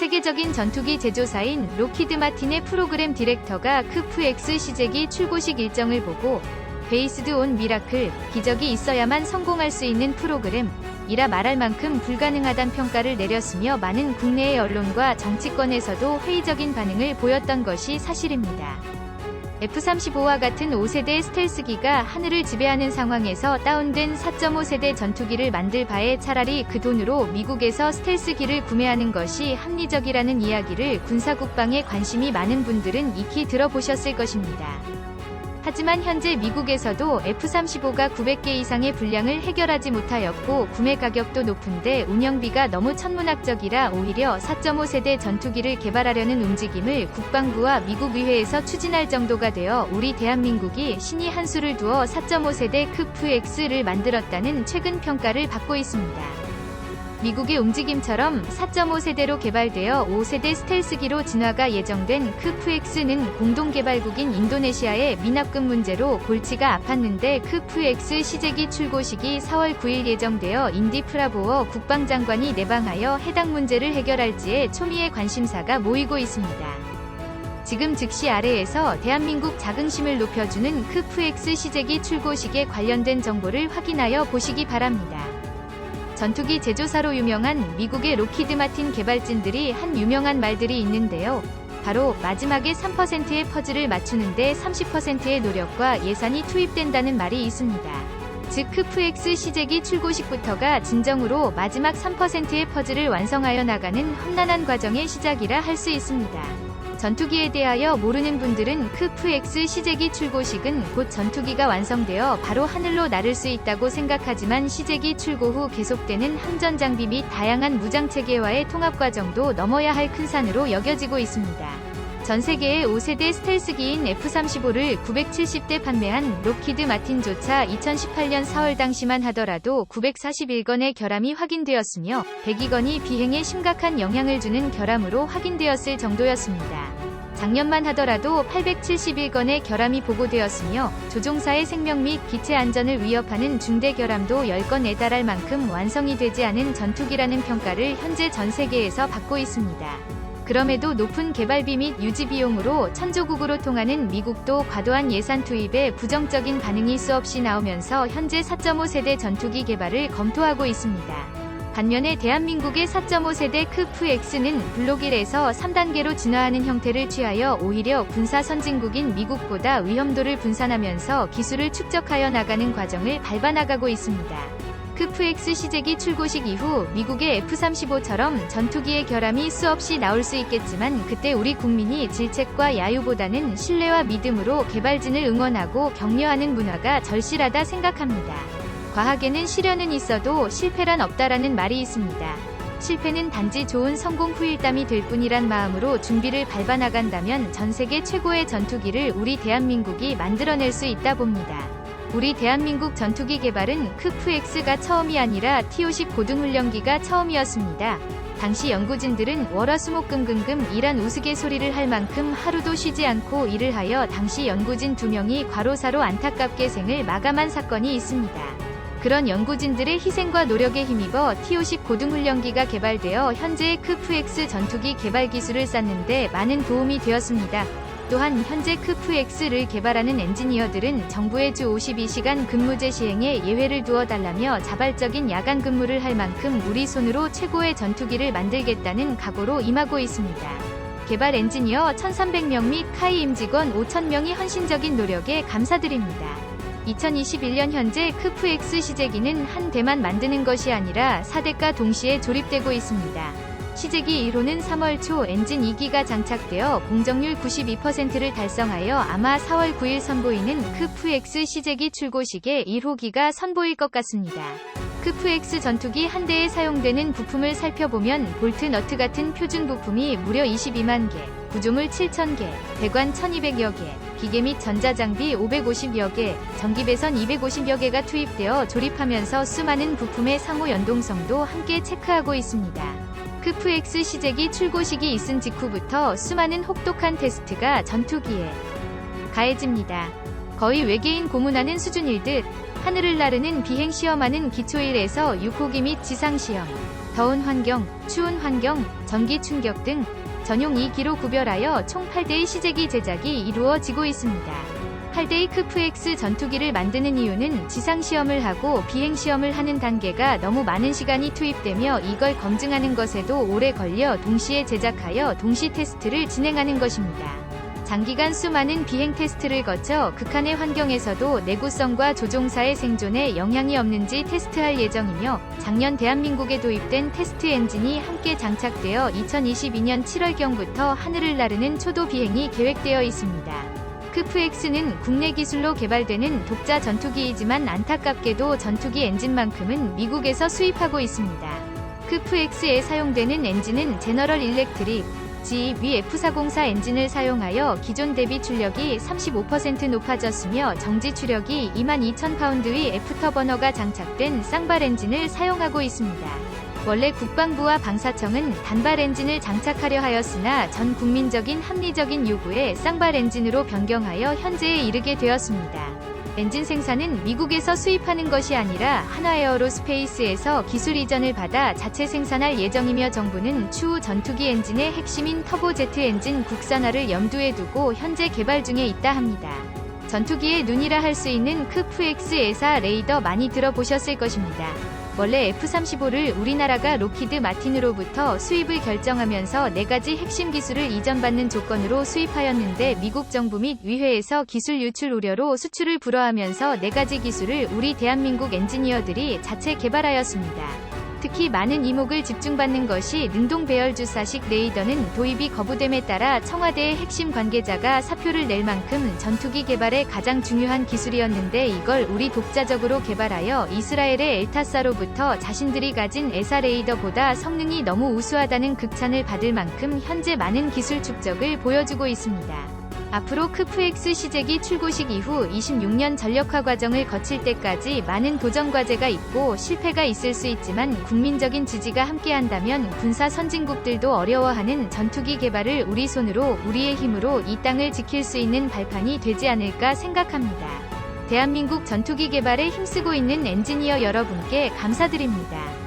세계적인 전투기 제조사인 로키드 마틴의 프로그램 디렉터가 크프-X 시제기 출고식 일정을 보고 베이스드 온 미라클, 기적이 있어야만 성공할 수 있는 프로그램, 이라 말할 만큼 불가능하단 평가를 내렸으며 많은 국내의 언론과 정치권에서도 회의적인 반응을 보였던 것이 사실입니다. F-35와 같은 5세대 스텔스기가 하늘을 지배하는 상황에서 다운된 4.5세대 전투기를 만들 바에 차라리 그 돈으로 미국에서 스텔스기를 구매하는 것이 합리적이라는 이야기를 군사국방에 관심이 많은 분들은 익히 들어보셨을 것입니다. 하지만 현재 미국에서도 F-35가 900개 이상의 분량을 해결하지 못하였고 구매 가격도 높은데 운영비가 너무 천문학적이라 오히려 4.5세대 전투기를 개발하려는 움직임을 국방부와 미국 의회에서 추진할 정도가 되어 우리 대한민국이 신이 한 수를 두어 4.5세대 크프-X를 만들었다는 최근 평가를 받고 있습니다. 미국의 움직임처럼 4.5세대로 개발되어 5세대 스텔스기로 진화가 예정된 크프-X는 공동개발국인 인도네시아의 미납금 문제로 골치가 아팠는데 크프-X 시제기 출고식이 4월 9일 예정되어 인디 프라보어 국방장관이 내방하여 해당 문제를 해결할지에 초미의 관심사가 모이고 있습니다. 지금 즉시 아래에서 대한민국 자긍심을 높여주는 크프-X 시제기 출고식에 관련된 정보를 확인하여 보시기 바랍니다. 전투기 제조사로 유명한 미국의 로키드 마틴 개발진들이 한 유명한 말들이 있는데요. 바로 마지막에 3%의 퍼즐을 맞추는데 30%의 노력과 예산이 투입된다는 말이 있습니다. 즉 크프-X 시제기 출고식부터가 진정으로 마지막 3%의 퍼즐을 완성하여 나가는 험난한 과정의 시작이라 할 수 있습니다. 전투기에 대하여 모르는 분들은 크프-X 시제기 출고식은 곧 전투기가 완성되어 바로 하늘로 나를 수 있다고 생각하지만 시제기 출고 후 계속되는 항전 장비 및 다양한 무장 체계와의 통합 과정도 넘어야 할 큰 산으로 여겨지고 있습니다. 전 세계의 5세대 스텔스기인 F-35를 970대 판매한 로키드 마틴조차 2018년 4월 당시만 하더라도 941건의 결함이 확인되었으며 102건이 비행에 심각한 영향을 주는 결함으로 확인되었을 정도였습니다. 작년만 하더라도 871건의 결함이 보고되었으며 조종사의 생명 및 기체 안전을 위협하는 중대 결함도 10건에 달할 만큼 완성이 되지 않은 전투기라는 평가를 현재 전 세계에서 받고 있습니다. 그럼에도 높은 개발비 및 유지 비용으로 천조국으로 통하는 미국도 과도한 예산 투입에 부정적인 반응이 수없이 나오면서 현재 4.5세대 전투기 개발을 검토하고 있습니다. 반면에 대한민국의 4.5세대 크프-X는 블록 1에서 3단계로 진화하는 형태를 취하여 오히려 군사 선진국인 미국보다 위험도를 분산하면서 기술을 축적하여 나가는 과정을 밟아나가고 있습니다. 크프-X 시제기 출고식 이후 미국의 F-35처럼 전투기의 결함이 수없이 나올 수 있겠지만 그때 우리 국민이 질책과 야유보다는 신뢰와 믿음으로 개발진을 응원하고 격려하는 문화가 절실하다 생각합니다. 과학에는 시련은 있어도 실패란 없다라는 말이 있습니다. 실패는 단지 좋은 성공 후일담이 될 뿐이란 마음으로 준비를 밟아나간다면 전 세계 최고의 전투기를 우리 대한민국이 만들어낼 수 있다 봅니다. 우리 대한민국 전투기 개발은 크프-X가 처음이 아니라 T-50 고등훈련기가 처음이었습니다. 당시 연구진들은 월화수목금금금 이란 우스갯소리를 할 만큼 하루도 쉬지 않고 일을 하여 당시 연구진 두 명이 과로사로 안타깝게 생을 마감한 사건이 있습니다. 그런 연구진들의 희생과 노력에 힘입어 T-50 고등훈련기가 개발되어 현재의 크프-X 전투기 개발 기술을 쌓는데 많은 도움이 되었습니다. 또한 현재 크프-X를 개발하는 엔지니어들은 정부의 주 52시간 근무제 시행에 예외를 두어 달라며 자발적인 야간 근무를 할 만큼 우리 손으로 최고의 전투기를 만들겠다는 각오로 임하고 있습니다. 개발 엔지니어 1,300명 및 카이 임직원 5,000명이 헌신적인 노력에 감사드립니다. 2021년 현재 크프-X 시제기는 한 대만 만드는 것이 아니라 4대가 동시에 조립되고 있습니다. 시제기 1호는 3월 초 엔진 2기가 장착되어 공정률 92%를 달성하여 아마 4월 9일 선보이는 크프-X 시제기 출고식에 1호기가 선보일 것 같습니다. 크프-X 전투기 한 대에 사용되는 부품을 살펴보면 볼트 너트 같은 표준 부품이 무려 22만 개, 구조물 7,000개, 배관 1,200여 개, 기계 및 전자장비 550여 개, 전기배선 250여 개가 투입되어 조립하면서 수많은 부품의 상호 연동성도 함께 체크하고 있습니다. 크프-X 시제기 출고식이 있은 직후부터 수많은 혹독한 테스트가 전투기에 가해집니다. 거의 외계인 고문하는 수준일 듯 하늘을 나르는 비행 시험하는 기초일에서 6호기 및 지상 시험, 더운 환경, 추운 환경, 전기 충격 등 전용 2기로 구별하여 총 8대의 시제기 제작이 이루어지고 있습니다. 8대의 크프X 전투기를 만드는 이유는 지상 시험을 하고 비행 시험을 하는 단계가 너무 많은 시간이 투입되며 이걸 검증하는 것에도 오래 걸려 동시에 제작하여 동시 테스트를 진행하는 것입니다. 장기간 수많은 비행 테스트를 거쳐 극한의 환경에서도 내구성과 조종사의 생존에 영향이 없는지 테스트할 예정이며 작년 대한민국에 도입된 테스트 엔진이 함께 장착되어 2022년 7월경부터 하늘을 나르는 초도 비행이 계획되어 있습니다. 크프X는 국내 기술로 개발되는 독자 전투기이지만 안타깝게도 전투기 엔진만큼은 미국에서 수입하고 있습니다. 크프X에 사용되는 엔진은 제너럴 일렉트릭, GE F404 엔진을 사용하여 기존 대비 출력이 35% 높아졌으며 정지 추력이 22,000파운드의 애프터버너가 장착된 쌍발 엔진을 사용하고 있습니다. 원래 국방부와 방사청은 단발 엔진을 장착하려 하였으나 전 국민적인 합리적인 요구에 쌍발 엔진으로 변경하여 현재에 이르게 되었습니다. 엔진 생산은 미국에서 수입하는 것이 아니라 한화에어로스페이스에서 기술 이전을 받아 자체 생산할 예정이며 정부는 추후 전투기 엔진의 핵심인 터보제트 엔진 국산화를 염두에 두고 현재 개발 중에 있다 합니다. 전투기의 눈이라 할 수 있는 크프X 에사 레이더 많이 들어보셨을 것입니다. 원래 F-35를 우리나라가 로키드 마틴으로부터 수입을 결정하면서 4가지 핵심 기술을 이전받는 조건으로 수입하였는데 미국 정부 및 의회에서 기술 유출 우려로 수출을 불허하면서 4가지 기술을 우리 대한민국 엔지니어들이 자체 개발하였습니다. 특히 많은 이목을 집중받는 것이 능동 배열 주사식 레이더는 도입이 거부됨에 따라 청와대의 핵심 관계자가 사표를 낼 만큼 전투기 개발에 가장 중요한 기술이었는데 이걸 우리 독자적으로 개발하여 이스라엘의 엘타사로부터 자신들이 가진 에사 레이더보다 성능이 너무 우수하다는 극찬을 받을 만큼 현재 많은 기술 축적을 보여주고 있습니다. 앞으로 크프X 시제기 출고식 이후 26년 전력화 과정을 거칠 때까지 많은 도전 과제가 있고 실패가 있을 수 있지만 국민적인 지지가 함께한다면 군사 선진국들도 어려워하는 전투기 개발을 우리 손으로 우리의 힘으로 이 땅을 지킬 수 있는 발판이 되지 않을까 생각합니다. 대한민국 전투기 개발에 힘쓰고 있는 엔지니어 여러분께 감사드립니다.